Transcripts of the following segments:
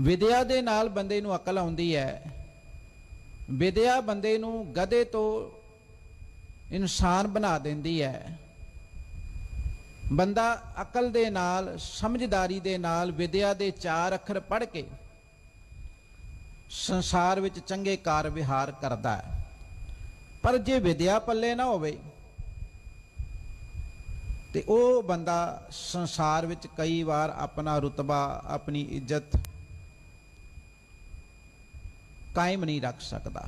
ਵਿਦਿਆ ਦੇ ਨਾਲ ਬੰਦੇ ਨੂੰ ਅਕਲ ਆਉਂਦੀ ਹੈ। ਵਿਦਿਆ ਬੰਦੇ ਨੂੰ ਗਧੇ ਤੋਂ ਇਨਸਾਨ ਬਣਾ ਦਿੰਦੀ ਹੈ। ਬੰਦਾ ਅਕਲ ਦੇ ਨਾਲ, ਸਮਝਦਾਰੀ ਦੇ ਨਾਲ ਵਿਦਿਆ ਦੇ ਚਾਰ ਅੱਖਰ ਪੜ੍ਹ ਕੇ ਸੰਸਾਰ ਵਿੱਚ ਚੰਗੇ ਕਾਰ ਵਿਹਾਰ ਕਰਦਾ ਹੈ। ਪਰ ਜੇ ਵਿਦਿਆ ਪੱਲੇ ਨਾ ਹੋਵੇ, ਤੇ ਉਹ ਬੰਦਾ ਸੰਸਾਰ ਵਿੱਚ ਕਈ ਵਾਰ ਆਪਣਾ ਰੁਤਬਾ, ਆਪਣੀ ਇੱਜ਼ਤ ਕਾਇਮ ਨਹੀਂ ਰੱਖ ਸਕਦਾ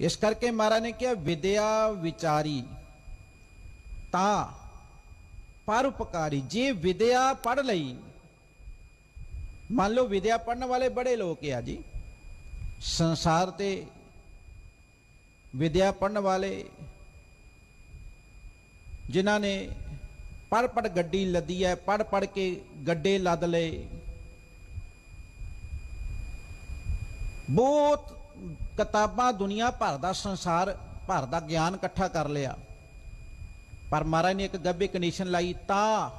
ਇਸ ਕਰਕੇ ਮਹਾਰਾਜ ਨੇ ਕਿਹਾ ਵਿਦਿਆ ਵਿਚਾਰੀ ਤਾਂ ਪਰਉਪਕਾਰੀ ਜੇ ਵਿਦਿਆ ਪੜ ਲਈ ਮੰਨ ਲਓ ਵਿਦਿਆ ਪੜਨ ਵਾਲੇ ਬੜੇ ਲੋਕ ਆ ਜੀ ਸੰਸਾਰ ਤੇ ਵਿਦਿਆ ਪੜਨ ਵਾਲੇ ਜਿਨ੍ਹਾਂ ਨੇ ਪੜ ਪੜ ਗੱਡੀ ਲੱਦੀ ਹੈ ਪੜ ਪੜ ਕੇ ਗੱਡੇ ਲੱਦ ਲਏ ਬਹੁਤ ਕਿਤਾਬਾਂ ਦੁਨੀਆ ਭਰ ਦਾ ਸੰਸਾਰ ਭਰ ਦਾ ਗਿਆਨ ਇਕੱਠਾ ਕਰ ਲਿਆ। ਪਰ ਮਹਾਰਾਜ ਨੇ ਇੱਕ ਗੱਬੇ ਕੰਡੀਸ਼ਨ ਲਾਈ, ਤਾਂ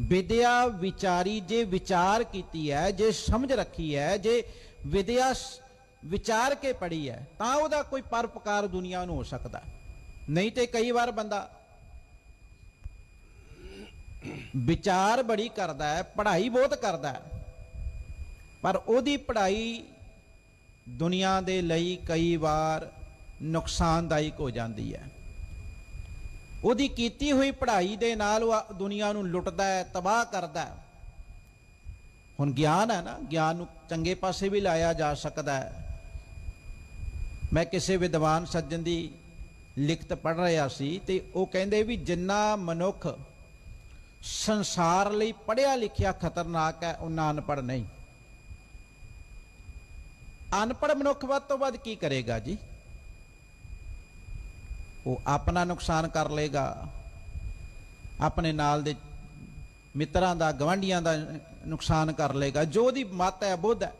ਵਿਦਿਆ ਵਿਚਾਰੀ ਜੇ ਵਿਚਾਰ ਕੀਤੀ ਹੈ, ਜੇ ਸਮਝ ਰੱਖੀ ਹੈ, ਜੇ ਵਿਦਿਆ ਵਿਚਾਰ ਕੇ ਪੜੀ ਹੈ, ਤਾਂ ਉਹਦਾ ਕੋਈ ਪਰਪਕਾਰ ਦੁਨੀਆ ਨੂੰ ਹੋ ਸਕਦਾ। ਨਹੀਂ ਤੇ ਕਈ ਵਾਰ ਬੰਦਾ ਵਿਚਾਰ ਬੜੀ ਕਰਦਾ ਹੈ, ਪੜ੍ਹਾਈ ਬਹੁਤ ਕਰਦਾ ਹੈ, ਪਰ ਉਹਦੀ ਪੜ੍ਹਾਈ ਦੁਨੀਆ ਦੇ ਲਈ ਕਈ ਵਾਰ ਨੁਕਸਾਨਦਾਇਕ ਹੋ ਜਾਂਦੀ ਹੈ। ਉਹਦੀ ਕੀਤੀ ਹੋਈ ਪੜ੍ਹਾਈ ਦੇ ਨਾਲ ਉਹ ਦੁਨੀਆ ਨੂੰ ਲੁੱਟਦਾ ਹੈ, ਤਬਾਹ ਕਰਦਾ ਹੈ। ਹੁਣ ਗਿਆਨ ਹੈ ਨਾ, ਗਿਆਨ ਨੂੰ ਚੰਗੇ ਪਾਸੇ ਵੀ ਲਾਇਆ ਜਾ ਸਕਦਾ ਹੈ। ਮੈਂ ਕਿਸੇ ਵਿਦਵਾਨ ਸੱਜਣ ਦੀ ਲਿਖਤ ਪੜ੍ਹ ਰਿਹਾ ਸੀ ਤੇ ਉਹ ਕਹਿੰਦੇ ਵੀ ਜਿੰਨਾ ਮਨੁੱਖ ਸੰਸਾਰ ਲਈ ਪੜ੍ਹਿਆ ਲਿਖਿਆ ਖਤਰਨਾਕ ਹੈ ਉਹਨਾਂ ਅਨਪੜ੍ਹ ਨਹੀਂ। ਅਨਪੜ੍ਹ ਮਨੁੱਖ ਵੱਧ ਤੋਂ ਵੱਧ ਕੀ ਕਰੇਗਾ ਜੀ? ਉਹ ਆਪਣਾ ਨੁਕਸਾਨ ਕਰ ਲੇਗਾ ਆਪਣੇ ਨਾਲ ਦੇ ਮਿੱਤਰਾਂ ਦਾ, ਗਵਾਂਢੀਆਂ ਦਾ ਨੁਕਸਾਨ ਕਰ ਲੇਗਾ ਜੋ ਉਹਦੀ ਮਤ ਹੈ, ਬੁੱਧ ਹੈ।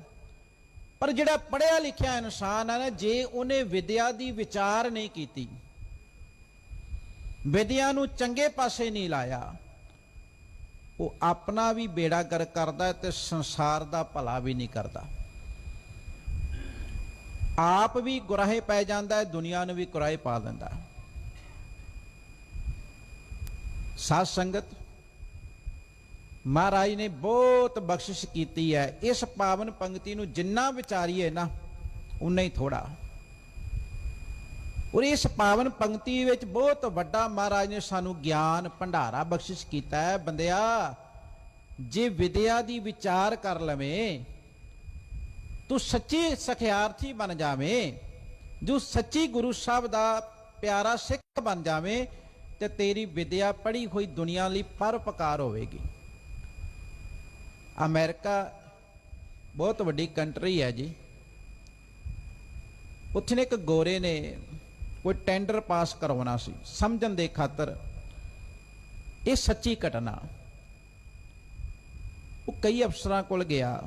ਪਰ ਜਿਹੜਾ ਪੜਿਆ ਲਿਖਿਆ ਇਨਸਾਨ ਹੈ ਨਾ, ਜੇ ਉਹਨੇ ਵਿਦਿਆ ਦੀ ਵਿਚਾਰ ਨਹੀਂ ਕੀਤੀ, ਵਿਦਿਆ ਨੂੰ ਚੰਗੇ ਪਾਸੇ ਨਹੀਂ ਲਾਇਆ, ਉਹ ਆਪਣਾ ਵੀ ਬੇੜਾ ਗਰਕ ਕਰਦਾ ਹੈ ਤੇ ਸੰਸਾਰ ਦਾ ਭਲਾ ਵੀ ਨਹੀਂ ਕਰਦਾ। ਆਪ ਵੀ ਗੁਰਾਹੇ ਪੈ ਜਾਂਦਾ ਹੈ, ਦੁਨੀਆ ਨੂੰ ਵੀ ਗੁਰਾਹੇ ਪਾ ਦਿੰਦਾ ਹੈ। ਸਾਧ ਸੰਗਤ, ਮਹਾਰਾਜ ਨੇ ਬਹੁਤ ਬਖਸ਼ਿਸ਼ ਕੀਤੀ ਹੈ। ਇਸ ਪਾਵਨ ਪੰਕਤੀ ਨੂੰ ਜਿੰਨਾ ਵਿਚਾਰੀਏ ਨਾ, ਉਨਾ ਹੀ ਥੋੜਾ ਔਰ ਇਸ ਪਾਵਨ ਪੰਕਤੀ ਵਿੱਚ ਬਹੁਤ ਵੱਡਾ ਮਹਾਰਾਜ ਨੇ ਸਾਨੂੰ ਗਿਆਨ, ਭੰਡਾਰਾ ਬਖਸ਼ਿਸ਼ ਕੀਤਾ ਹੈ। ਬੰਦਿਆ, ਜੇ ਵਿਦਿਆ ਦੀ ਵਿਚਾਰ ਕਰ ਲਵੇਂ ਤੂੰ ਸੱਚੀ ਸਖਿਆਰਥੀ ਬਣ ਜਾਵੇਂ, ਜੋ ਸੱਚੀ ਗੁਰੂ ਸਾਹਿਬ ਦਾ ਪਿਆਰਾ ਸਿੱਖ ਬਣ ਜਾਵੇਂ ਤੇ ਤੇਰੀ ਵਿਦਿਆ ਪੜ੍ਹੀ ਹੋਈ ਦੁਨੀਆ ਲਈ ਪਰਉਪਕਾਰ ਹੋਵੇਗੀ। ਅਮਰੀਕਾ ਬਹੁਤ ਵੱਡੀ ਕੰਟਰੀ ਹੈ ਜੀ। ਉੱਥੇ ਨੇ ਇੱਕ ਗੋਰੇ ਨੇ ਕੋਈ ਟੈਂਡਰ ਪਾਸ ਕਰਵਾਉਣਾ ਸੀ। ਸਮਝਣ ਦੇ ਖਾਤਰ ਇਹ ਸੱਚੀ ਘਟਨਾ। ਉਹ ਕਈ ਅਫਸਰਾਂ ਕੋਲ ਗਿਆ।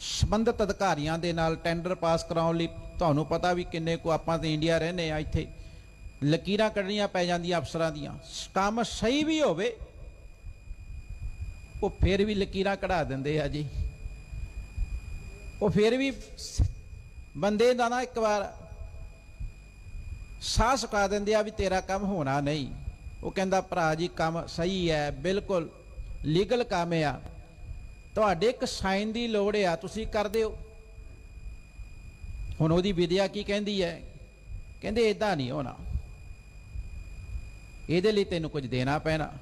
ਸੰਬੰਧਿਤ ਅਧਿਕਾਰੀਆਂ ਦੇ ਨਾਲ ਟੈਂਡਰ ਪਾਸ ਕਰਾਉਣ ਲਈ ਤੁਹਾਨੂੰ ਪਤਾ ਵੀ ਕਿੰਨੇ ਕੋ ਆਪਾਂ ਤੇ ਇੰਡੀਆ ਰਹਿੰਦੇ ਆ ਇੱਥੇ। ਲਕੀਰਾਂ ਕੱਢਣੀਆਂ ਪੈ ਜਾਂਦੀਆਂ ਅਫਸਰਾਂ ਦੀਆਂ। ਕੰਮ ਸਹੀ ਵੀ ਹੋਵੇ, ਉਹ ਫਿਰ ਵੀ ਲਕੀਰਾਂ ਕਢਾ ਦਿੰਦੇ ਆ ਜੀ। ਉਹ ਫਿਰ ਵੀ ਬੰਦੇ ਦਾ ਨਾ ਇੱਕ ਵਾਰ ਸਾਹ ਸੁਕਾ ਦਿੰਦੇ ਆ ਵੀ ਤੇਰਾ ਕੰਮ ਹੋਣਾ ਨਹੀਂ। ਉਹ ਕਹਿੰਦਾ, ਭਰਾ ਜੀ, ਕੰਮ ਸਹੀ ਹੈ, ਬਿਲਕੁਲ। ਲੀਗਲ ਕੰਮ ਆ। ਤੁਹਾਡੇ ਇੱਕ ਸਾਈਨ ਦੀ ਲੋੜ ਆ, ਤੁਸੀਂ ਕਰਦੇ ਹੋ ਹੁਣ ਉਹਦੀ ਵਿਦਿਆ ਕੀ ਕਹਿੰਦੀ ਹੈ? ਕਹਿੰਦੇ ਇਦਾਂ ਨਹੀਂ ਹੋਣਾ। ਇਹਦੇ ਲਈ ਤੈਨੂੰ ਕੁਝ ਦੇਣਾ ਪੈਣਾ।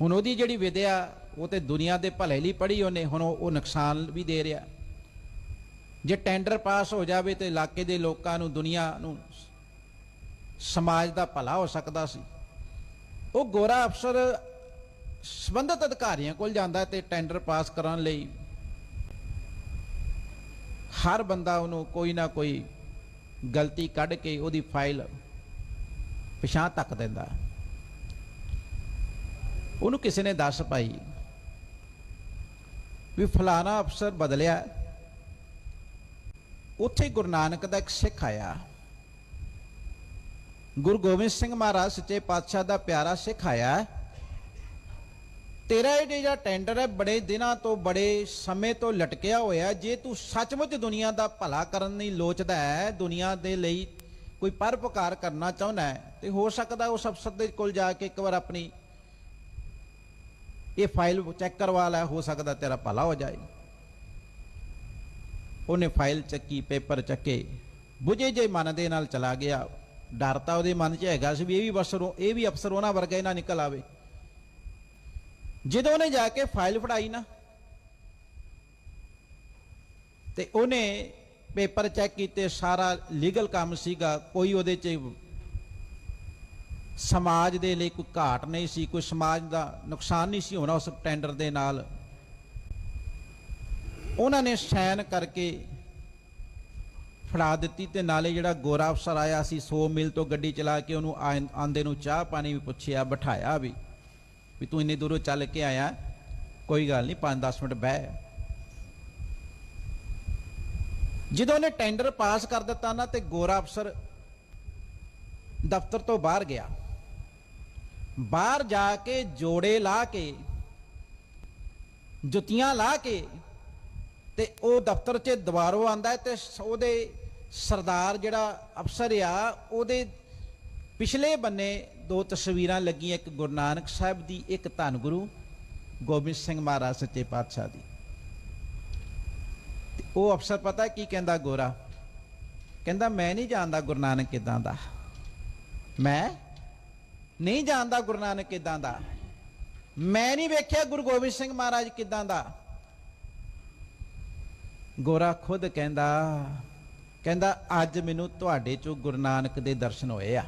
ਹੁਣ ਉਹਦੀ ਜਿਹੜੀ ਵਿਦਿਆ, ਉਹ ਤੇ ਦੁਨੀਆ ਦੇ ਭਲੇ ਲਈ ਪੜ੍ਹੀ ਉਹਨੇ, ਹੁਣ ਉਹ ਉਹ ਨੁਕਸਾਨ ਵੀ ਦੇ ਰਿਹਾ। ਜੇ ਟੈਂਡਰ ਪਾਸ ਹੋ ਜਾਵੇ ਤੇ ਇਲਾਕੇ ਦੇ ਲੋਕਾਂ ਨੂੰ, ਦੁਨੀਆ ਨੂੰ ਸਮਾਜ ਦਾ ਭਲਾ ਹੋ ਸਕਦਾ ਸੀ। ਉਹ ਗੋਰਾ ਅਫਸਰ ਸੰਬੰਧਿਤ ਅਧਿਕਾਰੀਆਂ ਕੋਲ ਜਾਂਦਾ ਤੇ ਟੈਂਡਰ ਪਾਸ ਕਰਨ ਲਈ ਹਰ ਬੰਦਾ ਉਹਨੂੰ ਕੋਈ ਨਾ ਕੋਈ ਗਲਤੀ ਕੱਢ ਕੇ ਉਹਦੀ ਫਾਈਲ ਪਿਛਾਂ ਤੱਕ ਦਿੰਦਾ ਉਹਨੂੰ ਕਿਸੇ ਨੇ ਦੱਸ ਪਾਈ ਵੀ ਫਲਾਣਾ ਅਫਸਰ ਬਦਲਿਆ ਉੱਥੇ ਗੁਰੂ ਨਾਨਕ ਦਾ ਇੱਕ ਸਿੱਖ ਆਇਆ। ਗੁਰੂ ਗੋਬਿੰਦ ਸਿੰਘ ਮਹਾਰਾਜ ਸੱਚੇ ਪਾਤਸ਼ਾਹ ਦਾ ਪਿਆਰਾ ਸਿੱਖ ਆਇਆ ਤੇਰਾ ਇਹ ਜਿਹੜਾ ਟੈਂਡਰ ਹੈ, ਬੜੇ ਦਿਨਾਂ ਤੋਂ ਬੜੇ ਸਮੇਂ ਤੋਂ ਲਟਕਿਆ ਹੋਇਆ ਜੇ ਤੂੰ ਸੱਚਮੁੱਚ ਦੁਨੀਆ ਦਾ ਭਲਾ ਕਰਨ ਦੀ ਲੋਚਦਾ ਹੈ, ਦੁਨੀਆ ਦੇ ਲਈ ਕੋਈ ਪਰਪਕਾਰ ਕਰਨਾ ਚਾਹੁੰਦਾ ਹੈ, ਤੇ ਹੋ ਸਕਦਾ ਉਸ ਅਫਸਰ ਦੇ ਕੋਲ ਜਾ ਕੇ ਇੱਕ ਵਾਰ ਆਪਣੀ ਇਹ ਫਾਈਲ ਚੈੱਕ ਕਰਵਾ ਲੈ, ਹੋ ਸਕਦਾ ਤੇਰਾ ਭਲਾ ਹੋ ਜਾਏ। ਉਹਨੇ ਫਾਈਲ ਚੱਕੀ ਪੇਪਰ ਚੱਕੇ, ਬੁਝੇ ਜੇ ਮਨ ਦੇ ਨਾਲ ਚਲਾ ਗਿਆ। ਡਰ ਤਾਂ ਉਹਦੇ ਮਨ 'ਚ ਹੈਗਾ ਸੀ ਵੀ ਇਹ ਵੀ ਅਫਸਰ, ਇਹ ਵੀ ਅਫਸਰ ਉਹਨਾਂ ਵਰਗਾ ਹੀ ਨਾ ਨਿਕਲ ਆਵੇ। ਜਦੋਂ ਉਹਨੇ ਜਾ ਕੇ ਫਾਈਲ ਫੜਾਈ ਨਾ, ਤੇ ਉਹਨੇ ਪੇਪਰ ਚੈੱਕ ਕੀਤੇ, ਸਾਰਾ ਲੀਗਲ ਕੰਮ ਸੀਗਾ, ਕੋਈ ਉਹਦੇ 'ਚ ਸਮਾਜ ਦੇ ਲਈ ਕੋਈ ਘਾਟ ਨਹੀਂ ਸੀ, ਕੋਈ ਸਮਾਜ ਦਾ ਨੁਕਸਾਨ ਨਹੀਂ ਸੀ ਹੋਣਾ ਉਸ ਟੈਂਡਰ ਦੇ ਨਾਲ। ਉਹਨਾਂ ਨੇ ਸਾਈਨ ਕਰਕੇ ਫੜਾ ਦਿੱਤੀ ਤੇ ਨਾਲੇ ਜਿਹੜਾ ਗੋਰਾ ਅਫਸਰ ਆਇਆ ਸੀ 100 ਮੀਲ ਤੋਂ ਗੱਡੀ ਚਲਾ ਕੇ ਉਹਨੂੰ ਆਂ- ਆਂਦੇ ਨੂੰ ਚਾਹ ਪਾਣੀ ਵੀ ਪੁੱਛਿਆ, ਬਿਠਾਇਆ ਵੀ। ਵੀ ਤੂੰ ਇੰਨੀ ਦੂਰੋਂ ਚੱਲ ਕੇ ਆਇਆ, ਕੋਈ ਗੱਲ ਨਹੀਂ 5-10 ਮਿੰਟ ਬਹਿ। ਜਦੋਂ ਉਹਨੇ ਟੈਂਡਰ ਪਾਸ ਕਰ ਦਿੱਤਾ ਨਾ, ਤੇ ਗੋਰਾ ਅਫਸਰ ਦਫ਼ਤਰ ਤੋਂ ਬਾਹਰ ਗਿਆ। ਬਾਹਰ ਜਾ ਕੇ ਜੋੜੇ ਲਾ ਕੇ, ਜੁੱਤੀਆਂ ਲਾ ਕੇ, ਤੇ ਉਹ ਦਫ਼ਤਰ 'ਚ ਦੁਬਾਰੋਂ ਆਂਦਾ ਹੈ ਤੇ ਉਹਦੇ ਸਰਦਾਰ ਜਿਹੜਾ ਅਫਸਰ ਆ, ਉਹਦੇ ਪਿਛਲੇ ਬੰਨੇ ਦੋ ਤਸਵੀਰਾਂ ਲੱਗੀਆਂ ਇੱਕ ਗੁਰੂ ਨਾਨਕ ਸਾਹਿਬ ਦੀ, ਇੱਕ ਧੰਨ ਗੁਰੂ ਗੋਬਿੰਦ ਸਿੰਘ ਮਹਾਰਾਜ ਸੱਚੇ ਪਾਤਸ਼ਾਹ ਦੀ। ਉਹ ਅਫਸਰ ਪਤਾ ਕੀ ਕਹਿੰਦਾ ਗੋਰਾ? ਕਹਿੰਦਾ, ਮੈਂ ਨਹੀਂ ਜਾਣਦਾ ਗੁਰੂ ਨਾਨਕ ਕਿਦਾਂ ਦਾ। ਮੈਂ ਨਹੀਂ ਜਾਣਦਾ ਗੁਰੂ ਨਾਨਕ ਕਿਦਾਂ ਦਾ। ਮੈਂ ਨਹੀਂ ਵੇਖਿਆ ਗੁਰੂ ਗੋਬਿੰਦ ਸਿੰਘ ਮਹਾਰਾਜ ਕਿਦਾਂ ਦਾ। ਗੋਰਾ ਖੁਦ ਕਹਿੰਦਾ ਕਹਿੰਦਾ, ਅੱਜ ਮੈਨੂੰ ਤੁਹਾਡੇ ਚੋਂ ਗੁਰੂ ਨਾਨਕ ਦੇ ਦਰਸ਼ਨ ਹੋਏ ਆ।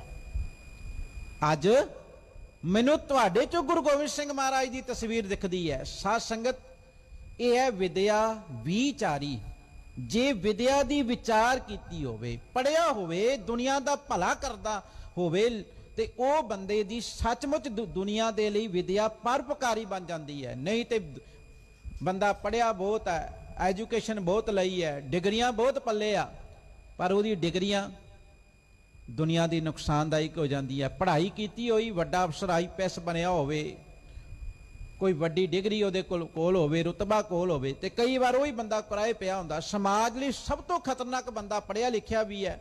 ਅੱਜ ਮੈਨੂੰ ਤੁਹਾਡੇ ਚੋਂ ਗੁਰੂ ਗੋਬਿੰਦ ਸਿੰਘ ਮਹਾਰਾਜ ਦੀ ਤਸਵੀਰ ਦਿਖਦੀ ਹੈ। ਸਾਧ ਸੰਗਤ, ਇਹ ਹੈ ਵਿਦਿਆ ਵਿਚਾਰੀ। ਜੇ ਵਿਦਿਆ ਦੀ ਵਿਚਾਰ ਕੀਤੀ ਹੋਵੇ ਪੜਿਆ ਹੋਵੇ, ਦੁਨੀਆ ਦਾ ਭਲਾ ਕਰਦਾ ਹੋਵੇ, ਤੇ ਉਹ ਬੰਦੇ ਦੀ ਸੱਚਮੁੱਚ ਦੁ- ਦੁਨੀਆ ਦੇ ਲਈ ਵਿਦਿਆ ਪਰਪਕਾਰੀ ਬਣ ਜਾਂਦੀ ਹੈ। ਨਹੀਂ ਤੇ ਬੰਦਾ ਪੜਿਆ ਬਹੁਤ ਹੈ, ਐਜੂਕੇਸ਼ਨ ਬਹੁਤ ਲਈ ਹੈ, ਡਿਗਰੀਆਂ ਬਹੁਤ ਪੱਲੇ ਆ, ਪਰ ਉਹਦੀ ਡਿਗਰੀਆਂ ਦੁਨੀਆ ਦੀ ਨੁਕਸਾਨਦਾਇਕ ਹੋ ਜਾਂਦੀ ਹੈ। ਪੜ੍ਹਾਈ ਕੀਤੀ ਹੋਈ, ਵੱਡਾ ਅਫਸਰ ਆਈਪੀਐਸ ਬਣਿਆ ਹੋਵੇ, ਕੋਈ ਵੱਡੀ ਡਿਗਰੀ ਉਹਦੇ ਕੋਲ ਕੋਲ ਹੋਵੇ, ਰੁਤਬਾ ਕੋਲ ਹੋਵੇ, ਤੇ ਕਈ ਵਾਰ ਉਹੀ ਬੰਦਾ ਕਿਰਾਏ ਪਿਆ ਹੁੰਦਾ, ਸਮਾਜ ਲਈ ਸਭ ਤੋਂ ਖਤਰਨਾਕ ਬੰਦਾ ਪੜਿਆ ਲਿਖਿਆ ਵੀ ਹੈ,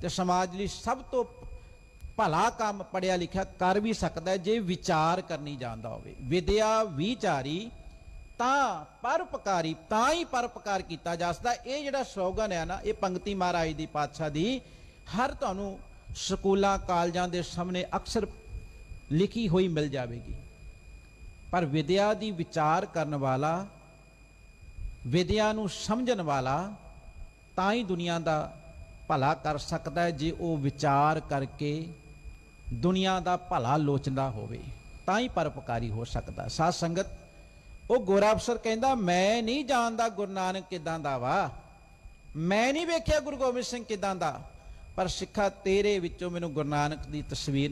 ਤੇ ਸਮਾਜ ਲਈ ਸਭ ਤੋਂ ਭਲਾ ਕੰਮ ਪੜਿਆ ਲਿਖਿਆ ਕਰ ਵੀ ਸਕਦਾ ਜੇ ਵਿਚਾਰ ਕਰਨੀ ਜਾਣਦਾ ਹੋਵੇ। ਵਿਦਿਆ ਵਿਚਾਰੀ ਤਾਂ ਪਰਉਪਕਾਰੀ, ਤਾਂ ਹੀ ਪਰਪਕਾਰ ਕੀਤਾ ਜਾ ਸਕਦਾ। ਇਹ ਜਿਹੜਾ ਸਲੋਗਨ ਹੈ ਨਾ, ਇਹ ਪੰਕਤੀ ਮਹਾਰਾਜ ਦੀ ਪਾਤਸ਼ਾਹ ਦੀ, ਹਰ ਤੁਹਾਨੂੰ ਸਕੂਲਾਂ, ਕਾਲਜਾਂ ਦੇ ਸਾਹਮਣੇ ਅਕਸਰ ਲਿਖੀ ਹੋਈ ਮਿਲ ਜਾਵੇਗੀ। ਪਰ ਵਿਦਿਆ ਦੀ ਵਿਚਾਰ ਕਰਨ ਵਾਲਾ, ਵਿਦਿਆ ਨੂੰ ਸਮਝਣ ਵਾਲਾ ਤਾਂ ਹੀ ਦੁਨੀਆ ਦਾ ਭਲਾ ਕਰ ਸਕਦਾ ਹੈ ਜੇ ਉਹ ਵਿਚਾਰ ਕਰਕੇ ਦੁਨੀਆ ਦਾ ਭਲਾ ਲੋਚਦਾ ਹੋਵੇ। ਤਾਂ ਹੀ ਪਰਪਕਾਰੀ ਹੋ ਸਕਦਾ। ਸਾਧ ਸੰਗਤ, ਉਹ ਗੋਰਾ ਅਫਸਰ ਕਹਿੰਦਾ, ਮੈਂ ਨਹੀਂ ਜਾਣਦਾ ਗੁਰੂ ਨਾਨਕ ਕਿਦਾਂ ਦਾ ਵਾ। ਮੈਂ ਨਹੀਂ ਵੇਖਿਆ ਗੁਰੂ ਗੋਬਿੰਦ ਸਿੰਘ ਕਿਦਾਂ ਦਾ। ਪਰ ਸਿੱਖਾ ਤੇਰੇ ਵਿੱਚੋਂ ਮੈਨੂੰ ਗੁਰੂ ਨਾਨਕ ਦੀ ਤਸਵੀਰ